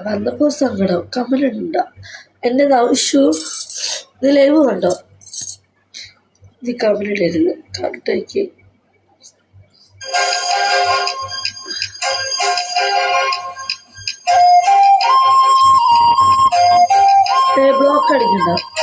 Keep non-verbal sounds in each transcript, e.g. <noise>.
വന്നപ്പോൾ സങ്കടം. കമലുണ്ട. എന്റെ ആവശ്യവും ഇത് ലൈവ് കണ്ടോ? ഇത് കമലിടരുത്. കണ്ടേക്ക് ബ്ലോക്ക് അടിക്കണ്ട.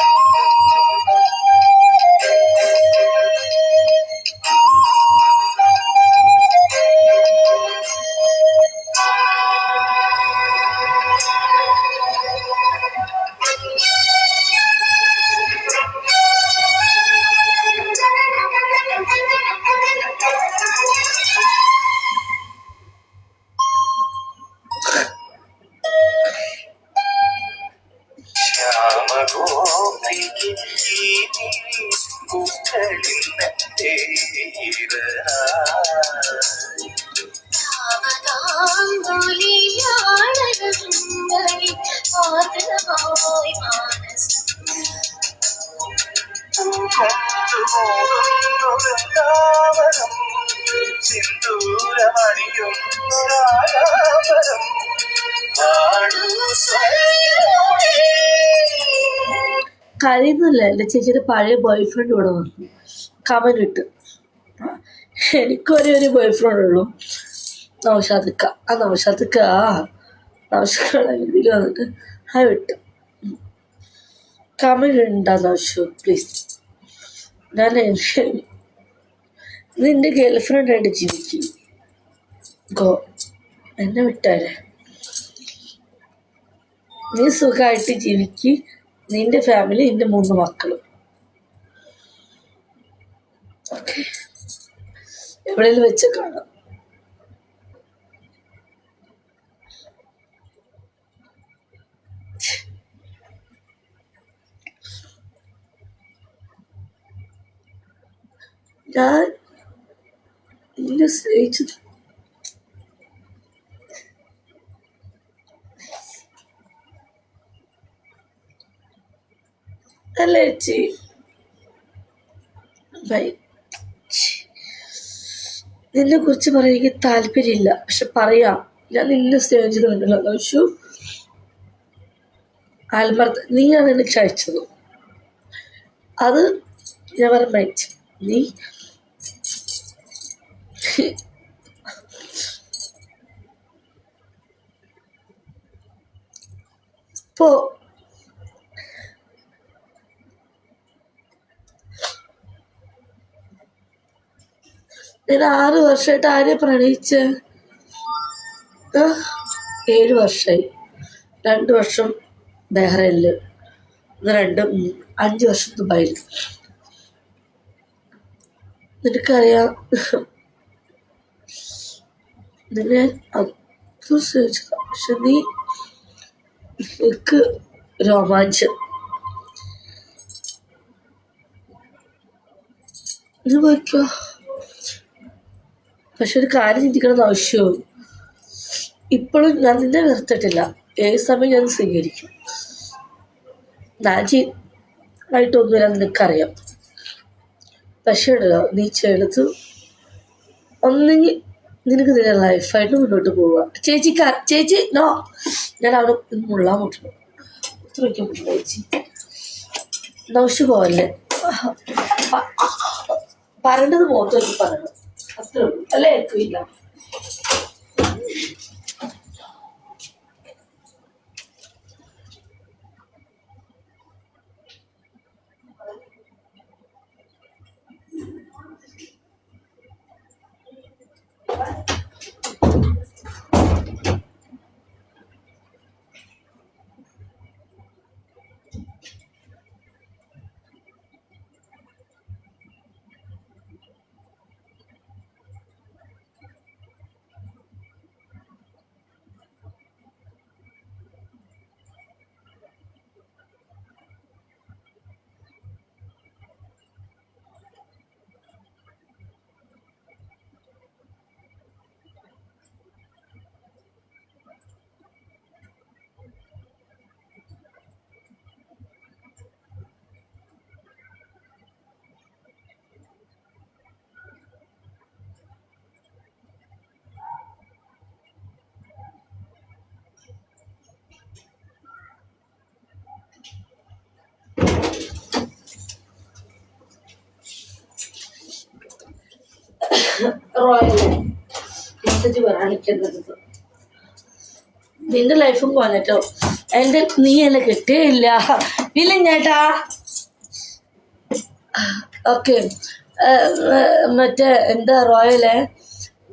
കരയുന്നില്ല. എന്റെ ചേച്ചിയുടെ പഴയ ബോയ്ഫ്രണ്ട് ഇവിടെ വന്നു. കമന്റ് ഇട്ട്. എനിക്കൊരേ ഒരു ബോയ്ഫ്രണ്ട് ഉള്ളൂ. നൗഷാദിക്ക. ആ നൗഷാദിക്ക നൗഷാദ് വന്നിട്ട് ഹായ് വിട്ടു. കമന്റ് ഉണ്ടാ നൗഷു പ്ലീസ് ഞാൻ നിന്റെ ഗേൾ ഫ്രണ്ടായിട്ട് ജീവിക്കും. ഗോ എന്നെ വിട്ടാലേ നീ സുഖമായിട്ട് ജീവിക്ക്. നിന്റെ ഫാമിലി നിന്റെ മൂന്ന് മക്കളും. ഓക്കെ എവിടെയെങ്കിലും വെച്ച് കാണാം. ഞാൻ നിന്നെ സ്നേഹിച്ചത് അല്ല ചേച്ചി. ബൈ നിന്നെ കുറിച്ച് പറയാൻ എനിക്ക് താല്പര്യമില്ല. പക്ഷെ പറയാം. ഞാൻ നിന്നെ സ്നേഹിച്ചത് കണ്ടല്ലോ ദോഷു ആൽമർദ്ദ നീയാണ് എനിക്ക് അയച്ചത് അത് ഞാൻ പറഞ്ഞ നീ പോ ഞാൻ ആറ് വർഷമായിട്ട് ആരെ പ്രണയിച്ച? ഏഴ് വർഷമായി രണ്ട് വർഷം ബഹ്റൈനിൽ രണ്ട് അഞ്ച് വർഷം ദുബായിൽ നിനക്കറിയാം. നിന്നെ പക്ഷെ നീ എനിക്ക് രോമാഞ്ചം. ഇത് വയ്ക്കോ. പക്ഷെ ഒരു കാര്യം ചിന്തിക്കണമെന്ന് ആവശ്യവും ഇപ്പോഴും ഞാൻ നിന്നെ നിർത്തിട്ടില്ല. ഏത് സമയം ഞാൻ സ്വീകരിക്കും? ചെയ് ആയിട്ടൊന്നുമില്ല നിനക്കറിയാം. പക്ഷേ ഉണ്ടല്ലോ നീ ചേർത്ത് ഒന്നെങ്കിൽ നിനക്ക് നിന്റെ ലൈഫായിട്ട് മുന്നോട്ട് പോവുക. ചേച്ചി ചേച്ചി നോ. ഞാൻ അവിടെ മുള്ളാൻ മുട്ടണം ഇത്രയ്ക്ക് മുട്ടില്ല ചേച്ചി. നൗഷ് പോവല്ലേ? പറഞ്ഞത് പറയേണ്ടത് പറഞ്ഞു അത്രേ ഉള്ളൂ അല്ലേ നിന്റെ ലൈഫും പോലട്ടോ എന്റെ നീ എന്നെ കിട്ടിയില്ല. ഇല്ല ചേട്ടാ. ഓക്കെ മറ്റേ എന്താ റോയലെ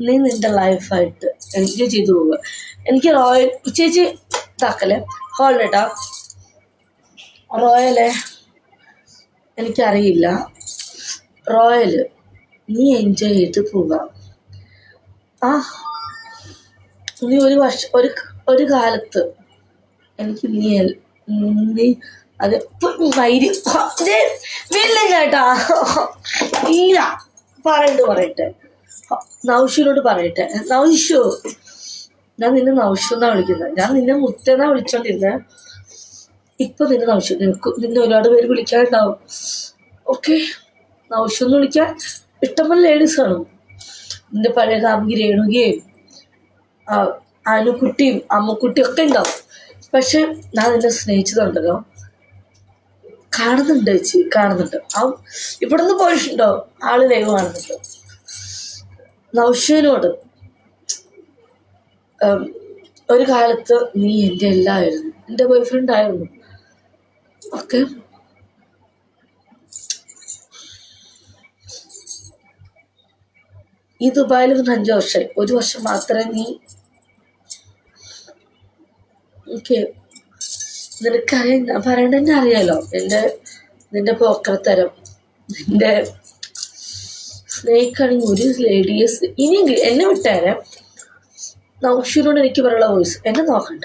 നീ നിന്റെ ലൈഫായിട്ട് എനിക്ക് ചെയ്തു പോവുക. എനിക്ക് റോയൽ ചേച്ചി ഇതാക്കല്ലേ? ഹോൾഡേട്ടാ റോയലെ എനിക്കറിയില്ല. റോയൽ നീ എൻജോയ് ചെയ്ത് പോവുക. ആ നീ ഒരു വർഷം ഒരു ഒരു കാലത്ത് എനിക്ക് നീ നീ അത് വൈരി ഇല്ല പറയണ്ട് പറയട്ടെ. നൗഷുവിനോട് പറയട്ടെ. നൗഷു ഞാൻ നിന്നെ നൗഷു എന്നാ വിളിക്കുന്നത്. ഞാൻ നിന്നെ മുത്തെന്നാ വിളിച്ചോണ്ടിരുന്നത് ഇപ്പൊ നിന്നെ നൗഷു നിനക്ക് നിന്നെ ഒരുപാട് പേര് വിളിക്കാനുണ്ടാവും. ഓക്കെ നൗഷു എന്ന് വിളിക്കാൻ ഇഷ്ടംപോലെ ലേഡീസ് കാണും. നിന്റെ പഴയ കാമുകി രേണുകയും ആനുക്കുട്ടിയും അമ്മക്കുട്ടിയും ഒക്കെ ഉണ്ടാവും. പക്ഷെ ഞാൻ നിന്നെ സ്നേഹിച്ചതുണ്ടല്ലോ. കാണുന്നുണ്ട് ചേച്ചി കാണുന്നുണ്ട്. ആ ഇവിടെ നിന്ന് പോയിട്ടുണ്ടോ? ആൾ ലൈവ് കാണുന്നുണ്ട്. നൗഷനോട് ഒരു കാലത്ത് നീ എന്റെ എല്ലാമായിരുന്നു എന്റെ ബോയ് ഫ്രണ്ട് ആയിരുന്നു. ഓക്കെ ഈ ദുബായിൽ നിന്ന് അഞ്ച് വർഷമായി ഒരു വർഷം മാത്രമേ നീ ഓക്കെ നിനക്കറിയാം ഞാൻ പറയണ്ട തന്നെ അറിയാലോ. എന്റെ നിന്റെ പോക്കറത്തരം നിന്റെ സ്നേഹിക്കാണെങ്കിൽ ഒരു ലേഡീസ് ഇനി എന്നെ വിട്ടേരെ. നൗഷീനോട് എനിക്ക് പറയാനുള്ള വോയിസ് എന്നെ നോക്കണ്ട.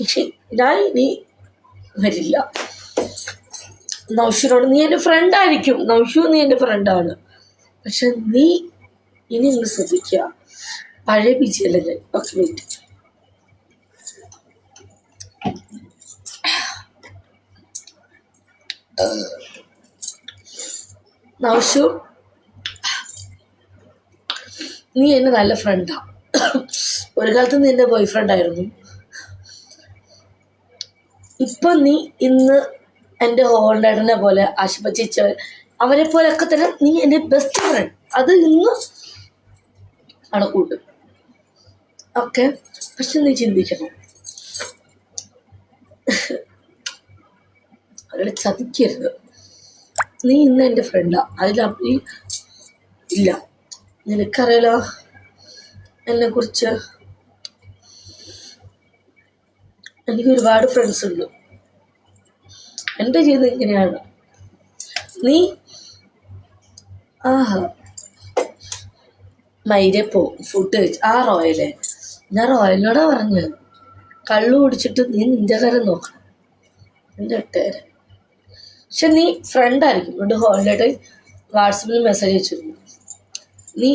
പക്ഷെ ഞാൻ ഇനി വരില്ല. നൗഷീനോട് നീ എന്റെ ഫ്രണ്ടായിരിക്കും നൗഷു നീ എന്റെ ഫ്രണ്ടാണ് പക്ഷെ നീ ഇനി നിങ്ങൾ ശ്രദ്ധിക്കുക. പഴയ ബിജിയല്ല ഓക്കെ വെയിറ്റ് നൗഷു നീ എന്നെ നല്ല ഫ്രണ്ടാ ഒരു കാലത്ത് നീ എന്റെ ബോയ് ഫ്രണ്ട് ആയിരുന്നു. ഇപ്പൊ നീ ഇന്ന് എന്റെ ഹോണ്ടേട്ടനെ പോലെ ആശുപത്രി അവരെ പോലെയൊക്കെ തന്നെ നീ എന്റെ ബെസ്റ്റ് ഫ്രണ്ട് അത് ഇന്ന് ആണ് കൂട്ടും ഓക്കെ. പക്ഷെ നീ ചിന്തിക്കണം. അവരെ ചതിക്കരുത്. നീ ഇന്ന് എന്റെ ഫ്രണ്ടാ നീ ഇല്ല. നിനക്കറിയാലോ? എന്നെ കുറിച്ച് എനിക്ക് ഒരുപാട് ഫ്രണ്ട്സ് ഉണ്ട്. എന്റെ ജീവിതം ഇങ്ങനെയാണ്. നീ ആഹാ. മൈരെ പോ ഫുഡ് കഴിച്ച് ആ റോയലെ ഞാൻ റോയലിനോടാ പറഞ്ഞു കള്ളു കുടിച്ചിട്ട് നീ നിന്റെ കാര്യം നോക്കണം. നിന്റെ ഒട്ടുകാരൻ പക്ഷെ നീ ഫ്രണ്ടായിരിക്കും എന്നിട്ട് ഹോളിഡേ വാട്സപ്പിൽ മെസ്സേജ് അയച്ചിരുന്നു നീ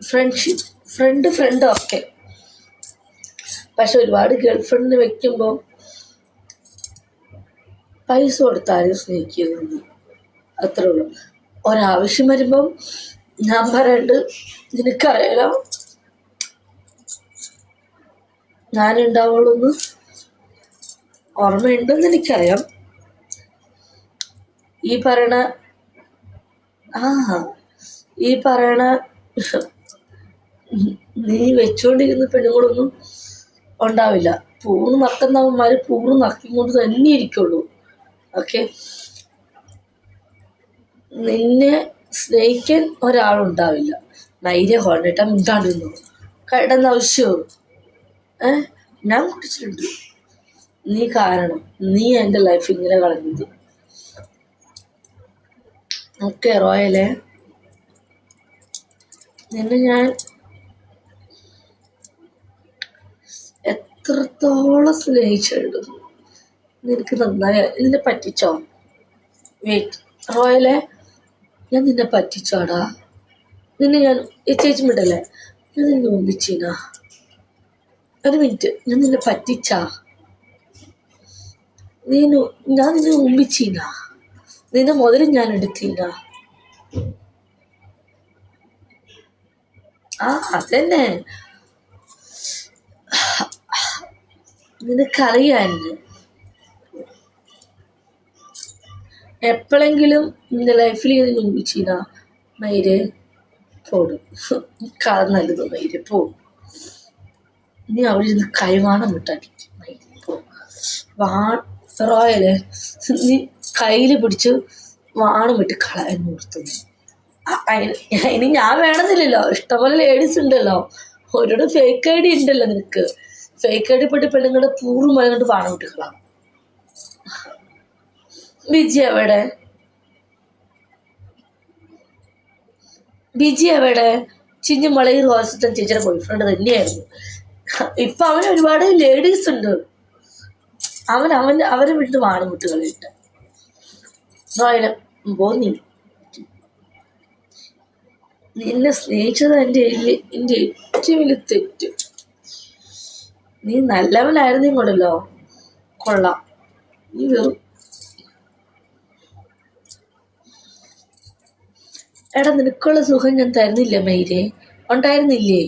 ഫ്രണ്ട്ഷിപ്പ് ഫ്രണ്ട് ഫ്രണ്ട് ഒക്കെ. പക്ഷെ ഒരുപാട് ഗേൾ ഫ്രണ്ടിന് വെക്കുമ്പോൾ പൈസ കൊടുത്താലും സ്നേഹിക്കുന്നു അത്രേ ഉള്ളൂ. ഒരാവശ്യം വരുമ്പം ഞാൻ പറയണ്ട് നിനക്കറിയാലോ? ഞാനുണ്ടാവുള്ളൂന്ന് ഓർമ്മയുണ്ടെന്ന് എനിക്കറിയാം. ഈ പറയണ ആ ഈ പറയണ നീ വെച്ചുകൊണ്ടിരുന്ന പെണ്ണുങ്ങളൊന്നും ഉണ്ടാവില്ല. പൂർണ നക്കുന്നവന്മാർ പൂർണ നക്കിക്കൊണ്ട് കൊണ്ട് തന്നെ ഇരിക്കുള്ളൂ. ഓക്കെ നിന്നെ സ്നേഹിക്കാൻ ഒരാളുണ്ടാവില്ല. നൈര്യ ഹോണ്ടേട്ട എന്താണെന്നു കിടന്ന ആവശ്യവും ഏ? ഞാൻ കുടിച്ചിട്ടുണ്ട്. നീ കാരണം നീ എന്റെ ലൈഫ് ഇങ്ങനെ കളഞ്ഞത്. ഓക്കെ റോയലേ നിന്നെ ഞാൻ എത്രത്തോളം സ്നേഹിച്ചിട്ടുണ്ട് നിനക്ക് നന്നായി നിന്നെ പറ്റിച്ചോ? വെയിറ്റ് റോയലെ ഞാൻ നിന്നെ പറ്റിച്ചോടാ. നിന്നെ ഞാൻ ചേച്ചി വിടല്ലേ ഞാൻ നിന്നെ ഒന്നിച്ചീനാ ഒരു മിനിറ്റ് ഞാൻ നിന്നെ പറ്റിച്ചാ. നീനു ഞാൻ നിന്നെ ഒമ്പിച്ചീനാ നിന്നെ മുതലും ഞാൻ എടുത്തീനാ ആ അതന്നെ. നിനക്കറിയാന്ന് എപ്പോഴെങ്കിലും നിന്റെ ലൈഫിൽ ഇത് നോക്കിച്ചീനാ മയിര് പോടും. കാലം നല്ലത് മൈര് പോ ഇനി അവിടെ ഇരുന്ന് കൈവാണം വിട്ടടിക്കും മൈര് പോ വാ റോയൽ നീ കയ്യിൽ പിടിച്ച് വാണം വിട്ട് കളയാൻ കൊടുത്തു ഇനി ഞാൻ വേണമെന്നില്ലല്ലോ. ഇഷ്ടംപോലെ ലേഡീസ് ഉണ്ടല്ലോ. ഓരോട് ഫേക്ക് ഐ ഡി ഉണ്ടല്ലോ നിനക്ക്. ഫേക്ക് ഐ ഡി പെട്ട് പെണ്ണുങ്ങളുടെ പൂർവം വാണം വിട്ട് കളാം. ബിജി എവിടെ? ബിജി എവിടെ? ചിഞ്ഞുമളയി റോസറ്റൻ ചേച്ചിയുടെ ബോയ് ഫ്രണ്ട് തന്നെയായിരുന്നു. ഇപ്പൊ അവന് ഒരുപാട് ലേഡീസ് ഉണ്ട്. അവൻ അവൻ അവരെ വീട്ടിൽ വാണം വിട്ട് കളിയിട്ട് റോയല പോന്നി നിന്നെ സ്നേഹിച്ചത് എന്റെ എന്റെ ഏറ്റവും വലിയ തെറ്റ്. നീ നല്ലവനായിരുന്നു കൊണ്ടല്ലോ കൊള്ളാം. നീ വെറും എടാ നിനക്കുള്ള സുഖം ഞാൻ തരുന്നില്ല മൈരെ. ഉണ്ടായിരുന്നില്ലേ?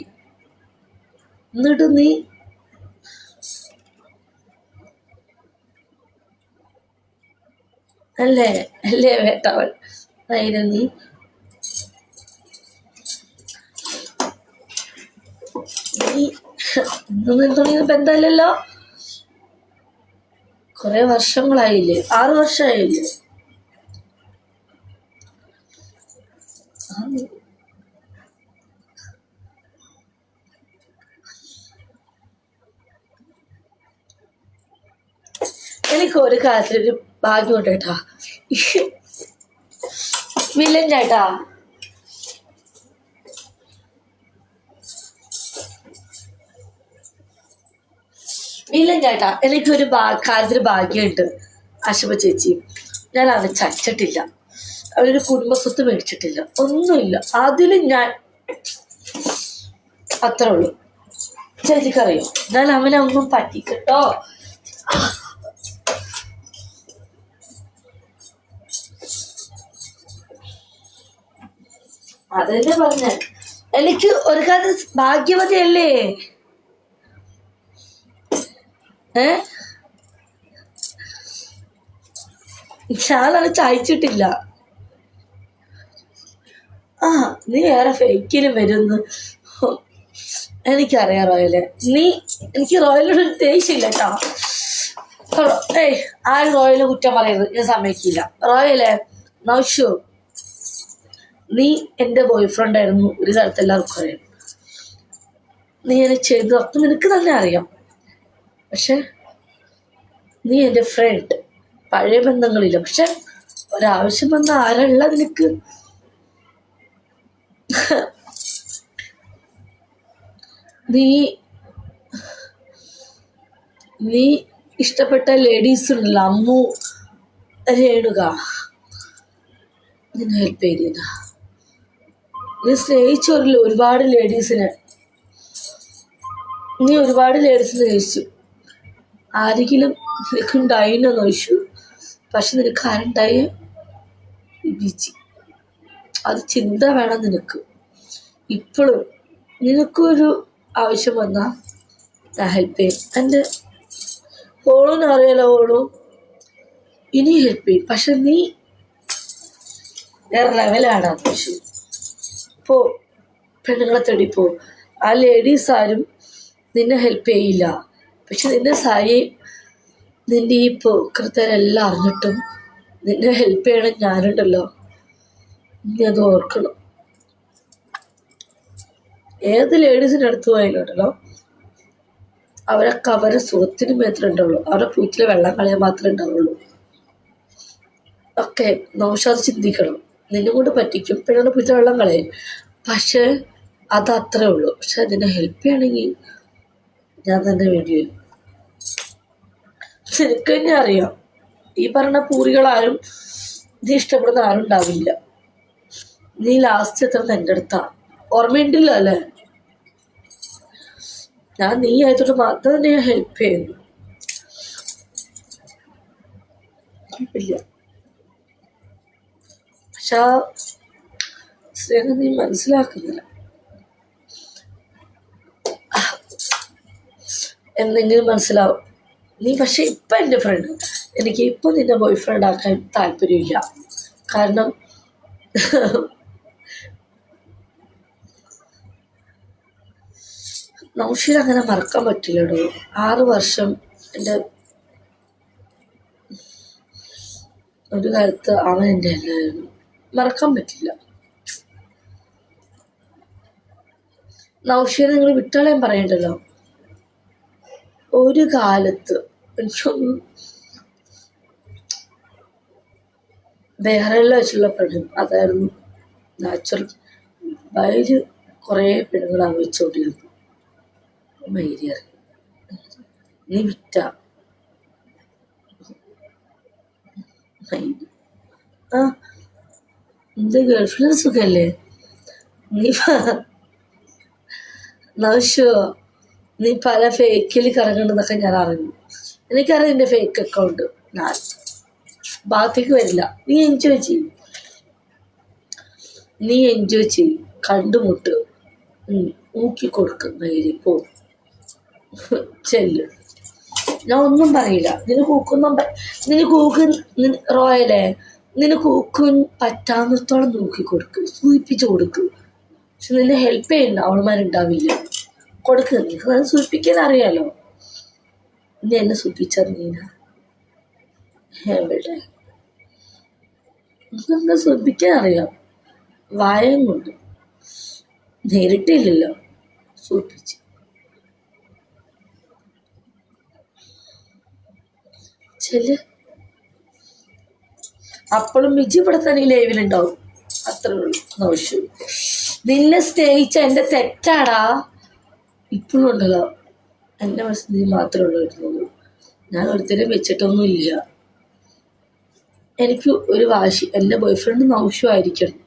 എന്നിട്ട് നീ? അല്ലേ? അല്ലേ വേട്ടവൾ? മൈര നീ? നീ? തുടങ്ങിയപ്പോ എന്തായാലല്ലോ കുറെ വർഷങ്ങളായില്ലേ? ആറ് വർഷമായില്ലേ? എനിക്ക് ഒരു കാര്യത്തിലൊരു ഭാഗ്യമുണ്ട് കേട്ടാ. വില്ലൻ ചേട്ടാ. വില്ലൻ ചേട്ടാ എനിക്കൊരു കാര്യത്തിൽ ഭാഗ്യമുണ്ട്. അശുഭ ചേച്ചി ഞാൻ അത് ചച്ചിട്ടില്ല അവനൊരു കുടുംബസ്വത്ത് മേടിച്ചിട്ടില്ല. ഒന്നുമില്ല. അതിൽ ഞാൻ അത്രേ ഉള്ളൂ. ചേച്ചിക്കറിയോ എന്നാൽ അവനെ ഒന്നും പറ്റിക്കട്ടോ. അതല്ലേ പറഞ്ഞ. എനിക്ക് ഒരു ഭാഗ്യവതി ഭാഗ്യവതിയല്ലേ? ഏ? ഞാനത് ചായച്ചിട്ടില്ല. ആ നീ വേറെ ഫേക്കിലും വരുന്നു? എനിക്കറിയാം റോയൽ. നീ എനിക്ക് റോയലോട് ഒരു ദേഷ്യമില്ല കേട്ടോ. ഏയ് ആ റോയൽ കുറ്റം പറയുന്നത് ഞാൻ സമ്മതിക്കില്ല. റോയലെ നൗഷു നീ എന്റെ ബോയ് ഫ്രണ്ട് ആയിരുന്നു. ഒരു കാലത്ത് എല്ലാവർക്കും അറിയാം. നീ എന്നെ ചെയ്തു അപ്പം നിനക്ക് തന്നെ അറിയാം. പക്ഷെ നീ എന്റെ ഫ്രണ്ട് പഴയ ബന്ധങ്ങളില്ല. പക്ഷെ ഒരാവശ്യം വന്ന ആരല്ല നിനക്ക്? നീ നീ ഇഷ്ടപ്പെട്ട ലേഡീസ് ഉണ്ടല്ലോ അമ്മു രേണുക. നിന്നെ ഹെൽപ്പ് ചെയ്തിന നീ സ്നേഹിച്ചവരില്ല ഒരുപാട് ലേഡീസിനെ നീ. ഒരുപാട് ലേഡീസിനെ സ്നേഹിച്ചു. ആരെങ്കിലും നിനക്കുണ്ടായിന്നോ ചോദിച്ചു. പക്ഷെ നിനക്ക് ആരുണ്ടായ? ബിജി. അത് ചിന്ത വേണം നിനക്ക്. ഇപ്പോഴും നിനക്കൊരു ആവശ്യം വന്നാൽ ഹെൽപ്പ് ചെയ്യും. എന്റെ ഓളൂന്ന് അറിയാലോ ഓളു? ഇനി ഹെൽപ്പ് ചെയ്യും. പക്ഷെ നീ വേറെ ലെവലാണ് പക്ഷെ പോ. പെണ്ണുങ്ങളെ തേടി പോ. ആ ലേഡീസ് ആരും നിന്നെ ഹെൽപ്പ് ചെയ്യില്ല. പക്ഷെ നിന്റെ സായി നിന്റെ ഈ പോക്കൃത്തരെല്ലാം അറിഞ്ഞിട്ടും നിന്നെ ഹെൽപ്പ് ചെയ്യണം ഞാനുണ്ടല്ലോ. നീ അത് ഓർക്കണം. ഏത് ലേഡീസിന്റെ അടുത്ത് പോയാലുണ്ടല്ലോ അവരൊക്കെ അവരെ സുഖത്തിന് മാത്രമേ ഉണ്ടാവുള്ളൂ. അവരുടെ പൂറ്റിലെ വെള്ളം കളയാൻ മാത്രമേ ഉണ്ടാവുള്ളൂ. ഒക്കെ നോഷാത് ചിന്തിക്കണം. നിന്നെ കൊണ്ട് പറ്റിക്കും. പിന്നെ പൂറ്റിലെ വെള്ളം കളയും. പക്ഷേ അത് അത്രേ ഉള്ളൂ. പക്ഷെ അതിനെ ഹെൽപ്പ് ചെയ്യണമെങ്കിൽ ഞാൻ തന്നെ വേണ്ടി വരും നിനക്ക് തന്നെ അറിയാം. ഈ പറഞ്ഞ പൂറികളാരും നീ ഇഷ്ടപ്പെടുന്ന ആരും ഉണ്ടാവില്ല. നീ ലാസ്റ്റ് എത്തുന്നത് എന്റെ അടുത്താ. ഓർമ്മയുണ്ടല്ലോ അല്ലേ? ഞാൻ നീ ആയതുകൊണ്ട് മാത്രം നീ ഹെൽപ്പ് ചെയ്യുന്നു. ഇല്ല പക്ഷെ സ്നേഹം നീ മനസ്സിലാക്കുന്നില്ല. എന്തെങ്കിലും മനസ്സിലാവും. നീ പക്ഷെ ഇപ്പം എന്റെ ഫ്രണ്ട് എനിക്ക് ഇപ്പം നിന്നെ ബോയ് ഫ്രണ്ട് ആക്കാൻ താല്പര്യമില്ല. കാരണം നൗഷീൻ അങ്ങനെ മറക്കാൻ പറ്റില്ലടോ. ആറ് വർഷം എന്റെ ഒരു കാലത്ത് അവൻ എന്റെ എല്ലായിരുന്നു മറക്കാൻ പറ്റില്ല. നൗഷീർ നിങ്ങൾ വിട്ടാളേം പറയണ്ടല്ലോ. ഒരു കാലത്ത് എനിക്കൊന്നും വെച്ചുള്ള പെണ്ണും അതായിരുന്നു നാച്ചുറൽ ബൈൽ കുറേ പെണ്ണുങ്ങൾ ആവശ്യച്ചുകൊണ്ടിരുന്നു മൈരി അറിയും നീ വിറ്റ ആ ഗേൾഫ്രണ്ട് സുഖല്ലേ? നീ നവശ്യോ നീ പല ഫേക്കിൽ കറങ്ങുന്നതൊക്കെ ഞാൻ അറിഞ്ഞു. എനിക്കറിയാം നിന്റെ ഫേക്ക് അക്കൗണ്ട് ഞാൻ ബാക്കിക്ക് വരില്ല. നീ എൻജോയ് ചെയ്യും. നീ എൻജോയ് ചെയ്യും. കണ്ടുമുട്ട്. ഉം, ഊക്കി കൊടുക്കും നേരി പോ. <laughs> ചെല്ല്. ഞാൻ ഒന്നും പറയില്ല. നിന് കൂക്കൊന്നും നിന് കൂക്ക് റോയലേ നിന് കൂക്കും പറ്റാന്നിടത്തോളം നോക്കി കൊടുക്കും. സൂചിപ്പിച്ച് കൊടുക്കും. പക്ഷെ നിന്നെ ഹെൽപ്പ് ചെയ്യണ്ട. അവളുമാരുണ്ടാവില്ല കൊടുക്ക്. നിനക്ക് അത് സൂചിപ്പിക്കാൻ അറിയാലോ. നീ എന്നെ സൂചിപ്പിച്ചറിഞ്ഞീന എവിടെ? നിനക്ക് സൂചിപ്പിക്കാൻ അറിയാം? വായം കൊണ്ട് നേരിട്ടില്ലല്ലോ. സൂചിപ്പിച്ച്. ചെല്ല്. അപ്പോഴും വിജി ഇവിടെ തന്നെ ലൈവിലുണ്ടാവും അത്രേ ഉള്ളൂ. നോഷു നിന്നെ സ്നേഹിച്ച എന്റെ തെറ്റാടാ. ഇപ്പോഴും ഉണ്ടല്ലോ. എന്റെ മനസ്സിൽ മാത്രമേ ഉള്ളൂ ഞാൻ ഒരുത്തരെ വെച്ചിട്ടൊന്നും ഇല്ല എനിക്ക് ഒരു വാശി. എന്റെ ബോയ് ഫ്രണ്ട് നൗഷമായിരിക്കണം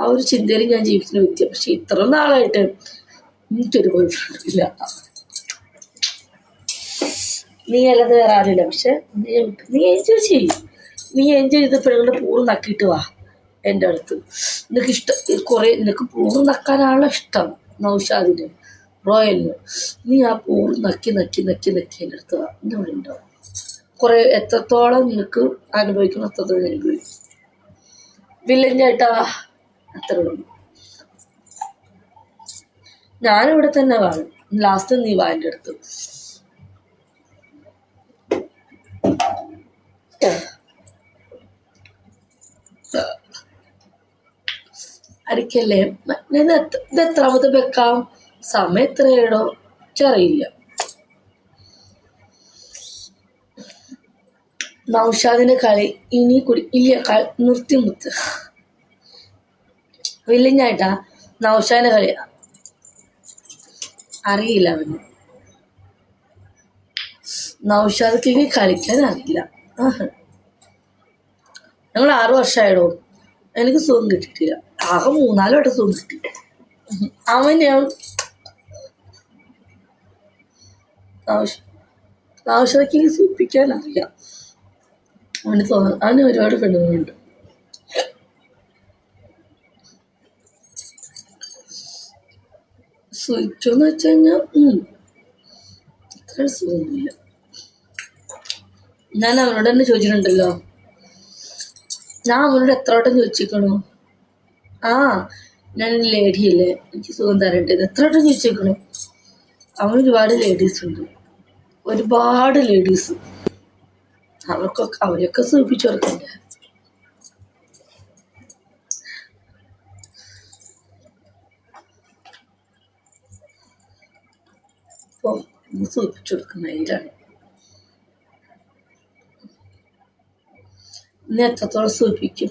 ആ ഒരു ചിന്തയിൽ ഞാൻ ജീവിക്കുന്ന വ്യക്തിയാണ്. പക്ഷെ ഇത്ര നാളായിട്ട് എനിക്കൊരു ബോയ് ഫ്രണ്ട് ഇല്ല. നീ അല്ലാതെ വേറെ ആരുമില്ല. പക്ഷെ നീ എൻജോയ് ചെയ്യും. നീ എൻജോയ് ചെയ്ത പെണ്ണുങ്ങളുടെ പൂറ് നക്കിയിട്ട് വാ. എന്റെ അടുത്ത്. നിനക്ക് ഇഷ്ടം കുറേ നിനക്ക് പൂർണ നക്കാനാണല്ലോ ഇഷ്ടം നൗഷാദിന് റോയലിന്. നീ ആ പൂർണ നക്കി നക്കി നക്കി നക്കി എന്റെ അടുത്ത് വാ. എന്റെ അവിടെ ഉണ്ടാവും കുറേ എത്രത്തോളം നിനക്ക് അനുഭവിക്കണം അത്രത്തോളം അനുഭവിക്കും വില്ലഞ്ചേട്ടാ അത്ര ഞാനിവിടെ തന്നെ വാങ്ങും ലാസ്റ്റ് നീ വാ എന്റെ അടുത്ത്. അടിക്കല്ലേ? ഞാൻ ഇത് എത്ര- ഇത് എത്രാമത്തെ വെക്കാം സമയം എത്രയാണോ എനിക്കറിയില്ല. നൗഷാദിന്റെ കളി ഇനി കുടി ഇല്ല കളി നിർത്തി മുത്ത് വില്ലിഞ്ഞായിട്ടാ നൗഷാദിന്റെ കളി. അറിയില്ല അവന്. നൗഷാദക്ക് ഇനി കളിക്കാൻ അറിയില്ല. ഞങ്ങൾ ആറു വർഷമായിടോ എനിക്ക് സുഖം കിട്ടിയിട്ടില്ല. ആകെ മൂന്നാൽ വട്ടം സുഖം കിട്ടി അവൻ ഞാൻ ആവശ്യക്ക് സൂപ്പിക്കാൻ അറിയാം. അവന് തോന്നുന്നു അവന് ഒരുപാട് പെണ്ണുങ്ങളുണ്ട്. എന്ന് വെച്ച് കഴിഞ്ഞാൽ അത്ര സുഖമൊന്നുമില്ല ഞാൻ അവനോട് തന്നെ ചോദിച്ചിട്ടുണ്ടല്ലോ. ഞാൻ അവനോട് എത്ര വട്ടം ചോദിച്ചിരിക്കണു? ആ ഞാൻ ലേഡിയല്ലേ എനിക്ക് സുഖം തരണ്ടത് എത്ര വട്ടം ചോദിച്ചേക്കണു? അവന് ഒരുപാട് ലേഡീസ് ഉണ്ട്. ഒരുപാട് ലേഡീസ് അവർക്കൊക്കെ അവരെയൊക്കെ സൂചിപ്പിച്ചു കൊടുക്കണ്ടേ? അപ്പോൾ സൂചിപ്പിച്ചു കൊടുക്കുന്ന ഇതിലാണ് ഇന്ന് എത്രത്തോളം സൂചിപ്പിക്കും?